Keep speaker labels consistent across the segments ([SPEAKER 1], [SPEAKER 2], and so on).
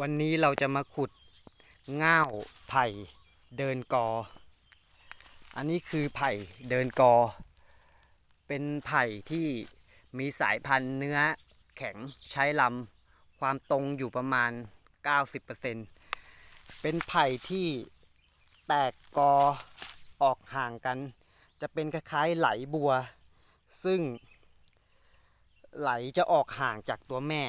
[SPEAKER 1] วันนี้เราจะมาขุดง่าวไผ่เดินกอ อันนี้คือไผ่เดินกอ เป็นไผ่ที่มีสายพันธุ์เนื้อแข็งใช้ลำความตรงอยู่ประมาณ 90%เป็นไผ่ที่แตกกอออกห่างกัน จะเป็นคล้ายๆไหลบัว ซึ่งไหลจะออกห่างจากตัวแม่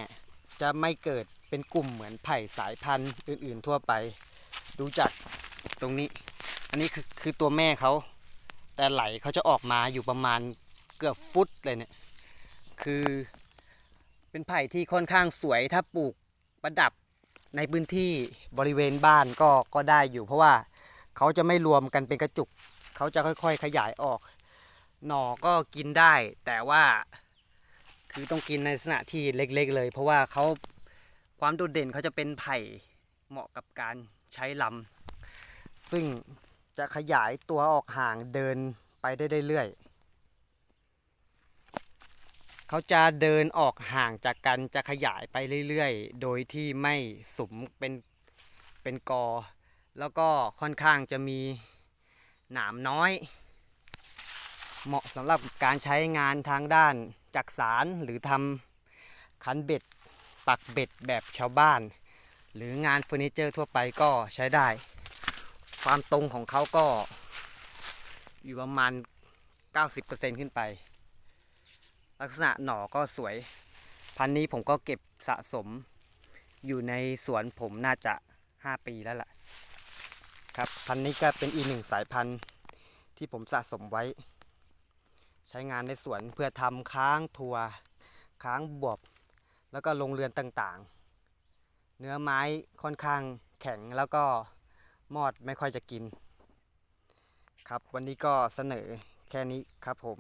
[SPEAKER 1] จะไม่เกิด เป็นกลุ่มเหมือนไผ่สายพันธุ์อื่น ๆ ทั่วไป ดูจากตรงนี้ อันนี้คือคือตัวแม่เขา แต่ไหลเขาจะออกมาอยู่ประมาณเกือบฟุตเลยเนี่ย คือเป็นไผ่ที่ค่อนข้างสวยถ้าปลูกประดับในพื้นที่บริเวณบ้านก็ก็ได้อยู่ เพราะว่าเขาจะไม่รวมกันเป็นกระจุก เขาจะค่อยๆ ขยายออก หน่อก็กินได้ แต่ว่าคือต้องกินในลักษณะที่เล็ก ๆ เลย เพราะว่าเขา ความโดดเด่นเขาจะเป็นไผ่เหมาะกับการใช้ลำซึ่งจะขยายตัวออกห่างเดินไปได้เรื่อยๆเขาจะเดินออกห่างจากกันจะขยายไปเรื่อยๆ โดยที่ไม่สมเป็นเป็นกอ แล้วก็ค่อนข้างจะมีหนามน้อย เหมาะสำหรับการใช้งานทางด้านจักสารหรือทำคันเบ็ด ปักเบ็ดแบบชาวบ้าน หรืองานเฟอร์นิเจอร์ทั่วไปก็ใช้ได้ ความตรงของเขาก็อยู่ประมาณ 90%ขึ้นไป ลักษณะหน่อก็สวย พันนี้ผมก็เก็บสะสม อยู่ในสวนผมน่าจะ 5 ปีแล้วล่ะ ครับพันนี้ก็เป็นอีกหนึ่งสายพันธุ์ที่ผมสะสมไว้ ใช้งานในสวนเพื่อทำค้างทัวค้างบวบ แล้วก็โรงเรือนต่างๆ เนื้อไม้ค่อนข้างแข็งแล้วก็มอดไม่ค่อยจะกิน ครับวันนี้ก็เสนอแค่นี้ครับผม